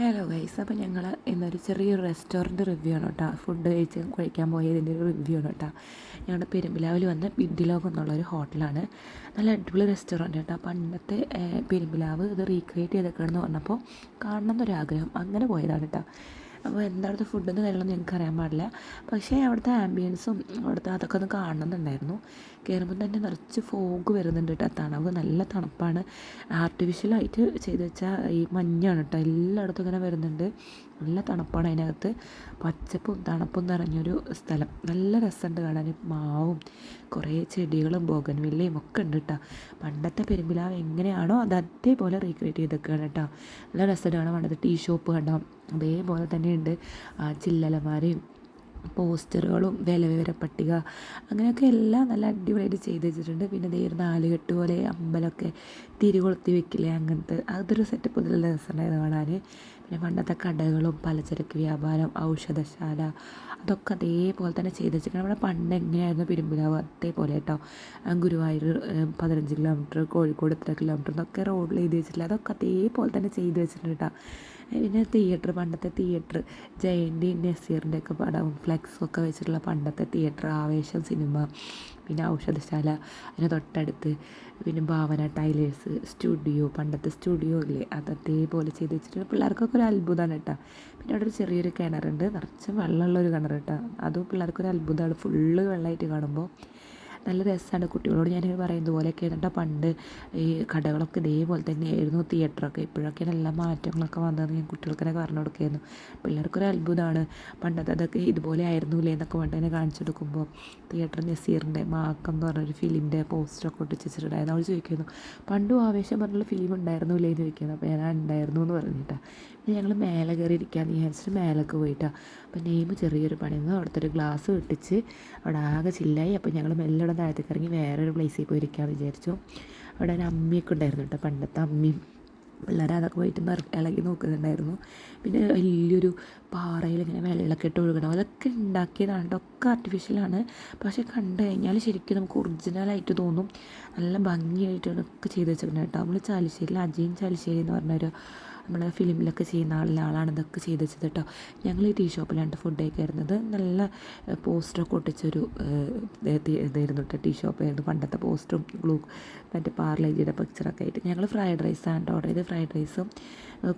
Hello guys അപ്പോൾ ഞങ്ങൾ ഇന്നൊരു ചെറിയൊരു റെസ്റ്റോറന്റ് റിവ്യൂ ആണ് കേട്ടോ. ഫുഡ് കഴിച്ച് കഴിക്കാൻ പോയതിന്റെ ഒരു റിവ്യൂ ആണ് കേട്ടോ. ഞങ്ങളുടെ പെരുമ്പിലാവിൽ വന്ന ബിഡിലോഗ് എന്നുള്ളൊരു ഹോട്ടലാണ് നല്ല അടിപൊളി റെസ്റ്റോറന്റ് കേട്ടോ. പണ്ടത്തെ പെരുമ്പിലാവ് ഇത് റീക്രിയേറ്റ് ചെയ്തേക്കണമെന്ന് പറഞ്ഞപ്പോൾ കാണണം എന്നൊരാഗ്രഹം അങ്ങനെ പോയതാണ് കേട്ടോ. അപ്പോൾ എന്താണത് എന്ന് കാര്യങ്ങളൊന്നും ഞങ്ങൾക്ക് അറിയാൻ പാടില്ല. പക്ഷേ അവിടുത്തെ ആംബിയൻസും അവിടുത്തെ അതൊക്കെ ഒന്ന് കാണണമെന്നുണ്ടായിരുന്നു കയറുമ്പോൾ തന്നെ നിറച്ച് ഫോഗ് വരുന്നുണ്ട് കേട്ടോ തണവ് നല്ല തണുപ്പാണ്. ആർട്ടിഫിഷ്യലായിട്ട് ചെയ്ത് വെച്ചാൽ ഈ മഞ്ഞാണ് കേട്ടോ എല്ലായിടത്തും ഇങ്ങനെ വരുന്നുണ്ട്. നല്ല തണുപ്പാണ് അതിനകത്ത്. പച്ചപ്പും തണുപ്പും നിറഞ്ഞൊരു സ്ഥലം. നല്ല രസമുണ്ട് കാണാൻ മാവും കുറേ ചെടികളും ബോഗൻവില്ലയും ഒക്കെ ഉണ്ട് കേട്ടോ പണ്ടത്തെ പെരുമ്പിലാവ് എങ്ങനെയാണോ അത് അതേപോലെ റീക്രിയേറ്റ് ചെയ്തൊക്കെയാണ് കേട്ടോ നല്ല രസമാണ്. പണ്ടത്തെ ടീ ഷോപ്പ് കണ്ടോ? അതേപോലെ തന്നെയുണ്ട്. ചില്ലലമാരെയും പോസ്റ്ററുകളും വിലവിവര പട്ടിക അങ്ങനെയൊക്കെ എല്ലാം നല്ല അടിപൊളിയായിട്ട് ചെയ്ത് വെച്ചിട്ടുണ്ട്. പിന്നെ ദേ ഒരു നാലുകെട്ട് പോലെ അമ്പലമൊക്കെ തിരികൊളുത്തി വെക്കില്ലേ അങ്ങനത്തെ. അതൊരു സെറ്റപ്പ് നല്ല രസമുണ്ടായിരുന്നു കാണാൻ പിന്നെ പണ്ടത്തെ കടകളും പലചരക്ക് വ്യാപാരം ഔഷധശാല അതൊക്കെ അതേപോലെ തന്നെ ചെയ്ത് വെച്ചിട്ടുണ്ട് നമ്മുടെ പണ്ട് എങ്ങനെയായിരുന്നു പെരുമ്പിലാവ്? അതേപോലെ കേട്ടോ. ഗുരുവായൂർ പതിനഞ്ച് കിലോമീറ്റർ കോഴിക്കോട് ഇത്ര കിലോമീറ്റർ എന്നൊക്കെ റോഡിൽ എഴുതി വെച്ചിട്ടില്ല. അതൊക്കെ അതേപോലെ തന്നെ ചെയ്ത് വെച്ചിട്ടുണ്ട് കേട്ടോ. പിന്നെ തിയേറ്റർ പണ്ടത്തെ തിയേറ്റർ ജയന്റി നസീറിന്റെ ഒക്കെ പടവും ഫ്ലെക്സും ഒക്കെ വെച്ചിട്ടുള്ള പണ്ടത്തെ തിയേറ്റർ ആവേശം സിനിമ പിന്നെ ഔഷധശാല അതിന് തൊട്ടടുത്ത് പിന്നെ ഭാവന ടൈലേഴ്സ് സ്റ്റുഡിയോ പണ്ടത്തെ സ്റ്റുഡിയോ ഇല്ലേ? അത് അതേപോലെ ചെയ്ത് വെച്ചിട്ട് പിള്ളേർക്കൊക്കെ ഒരു അത്ഭുതമാണ് കേട്ടോ. പിന്നെ അവിടെ ഒരു ചെറിയൊരു കിണറുണ്ട്. നിറച്ച് വെള്ളമുള്ളൊരു കിണർ കേട്ടോ. അതും പിള്ളേർക്കൊരു അത്ഭുതമാണ് ഫുള്ള് വെള്ളമായിട്ട് കാണുമ്പോൾ നല്ല രസമാണ് കുട്ടികളോട് ഞാൻ പറയുന്നത് പോലെയൊക്കെ എന്നിട്ട് പണ്ട് ഈ കടകളൊക്കെ ഇതേപോലെ തന്നെയായിരുന്നു തിയേറ്ററൊക്കെ. ഇപ്പോഴൊക്കെ നല്ല മാറ്റങ്ങളൊക്കെ വന്നതെന്ന് ഞാൻ കുട്ടികൾക്കൊക്കെ പറഞ്ഞു കൊടുക്കുകയായിരുന്നു. പിള്ളേർക്കൊരു അത്ഭുതമാണ് പണ്ടത്തെ അതൊക്കെ ഇതുപോലെ ആയിരുന്നില്ലേ എന്നൊക്കെ പണ്ട് തന്നെ കാണിച്ചു കൊടുക്കുമ്പോൾ തിയേറ്റർ നസീറിന്റെ മാക്കം എന്ന് പറഞ്ഞൊരു ഫിലിമിന്റെ പോസ്റ്ററൊക്കെ ഒട്ടിച്ച് വെച്ചിട്ടുണ്ടായിരുന്നു. അവൾ ചോദിക്കുന്നു പണ്ടും ആവേശം പറഞ്ഞുള്ള ഫിലിം ഉണ്ടായിരുന്നില്ലേ? എന്ന് ചോദിക്കുന്നത് അപ്പോൾ ഞാൻ ഉണ്ടായിരുന്നു എന്ന് പറഞ്ഞിട്ടാണ് പിന്നെ ഞങ്ങൾ മേലെ കയറി ഇരിക്കാമെന്ന് വിചാരിച്ചിട്ട് മേലൊക്കെ പോയിട്ടാണ് അപ്പോൾ നെയ്മ് ചെറിയൊരു പണിയെന്ന്. അവിടുത്തെ ഒരു ഗ്ലാസ് വെട്ടിച്ച് അവിടെ ആകെ ചില്ലായി. അപ്പോൾ ഞങ്ങൾ മെല്ലെ ഇവിടെ താഴത്തേക്ക് ഇറങ്ങി വേറൊരു പ്ലേസിൽ പോയി ഇരിക്കാമെന്ന് വിചാരിച്ചു. അവിടെ ഒരു അമ്മിയൊക്കെ ഉണ്ടായിരുന്നു കേട്ടോ പണ്ടത്തെ അമ്മിയും പിള്ളേർ അതൊക്കെ പോയിട്ട് ഇളകി നോക്കുന്നുണ്ടായിരുന്നു. പിന്നെ വലിയൊരു പാറയിൽ ഇങ്ങനെ വെള്ളമൊക്കെ ഇട്ട് ഒഴുകണം. അതൊക്കെ ഉണ്ടാക്കിയതാണ് ഒക്കെ ആർട്ടിഫിഷ്യലാണ് പക്ഷേ കണ്ടു കഴിഞ്ഞാൽ ശരിക്കും നമുക്ക് ഒറിജിനലായിട്ട് തോന്നും. നല്ല ഭംഗിയായിട്ടാണ് ഒക്കെ ചെയ്ത് വെച്ചിട്ടുണ്ട് കേട്ടോ. നമ്മൾ ചാലിശ്ശേരിയിൽ അജയൻ ചാലിശ്ശേരി എന്ന് പറഞ്ഞൊരു നമ്മൾ ഫിലിമിലൊക്കെ ചെയ്യുന്ന ആളിലാളാണ് ഇതൊക്കെ ചെയ്ത് വെച്ചത് കേട്ടോ. ഞങ്ങൾ ഈ ടീ ഷോപ്പിലാണ് ഫുഡ് ആയിരുന്നത്. നല്ല പോസ്റ്ററൊക്കെ ഒട്ടിച്ചൊരു ഇതായിരുന്നു കേട്ടോ ടീ ഷോപ്പായിരുന്നു പണ്ടത്തെ പോസ്റ്ററും ഗ്ലൂ മറ്റേ പാർലേജിയുടെ പിക്ചറൊക്കെ ആയിട്ട്. ഞങ്ങൾ ഫ്രൈഡ് റൈസാണ് ഓർഡർ ചെയ്ത് ഫ്രൈഡ് റൈസും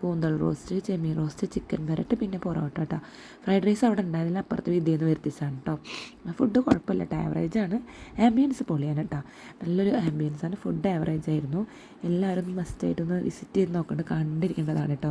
കൂന്തൽ റോസ്റ്റ് ചെമ്മീൻ റോസ്റ്റ് ചിക്കൻ വരട്ട് പിന്നെ പൊറോട്ട കേട്ടോ ഫ്രൈഡ് റൈസ് അവിടെ ഉണ്ടായിരുന്നില്ല അപ്പുറത്ത് വിദ്യയെന്ന് വരുത്തിച്ചാണ് കേട്ടോ ഫുഡ് കുഴപ്പമില്ല കേട്ടോ ആവറേജ് ആണ്. ആംബിയൻസ് പൊളിയാണ് കേട്ടോ നല്ലൊരു ആംബിയൻസ് ആണ്. ഫുഡ് ആവറേജ് ആയിരുന്നു. എല്ലാവരും മസ്റ്റായിട്ടൊന്ന് വിസിറ്റ് ചെയ്ത് നോക്കേണ്ടത് കണ്ടിരിക്കേണ്ടതാണ് കേട്ടോ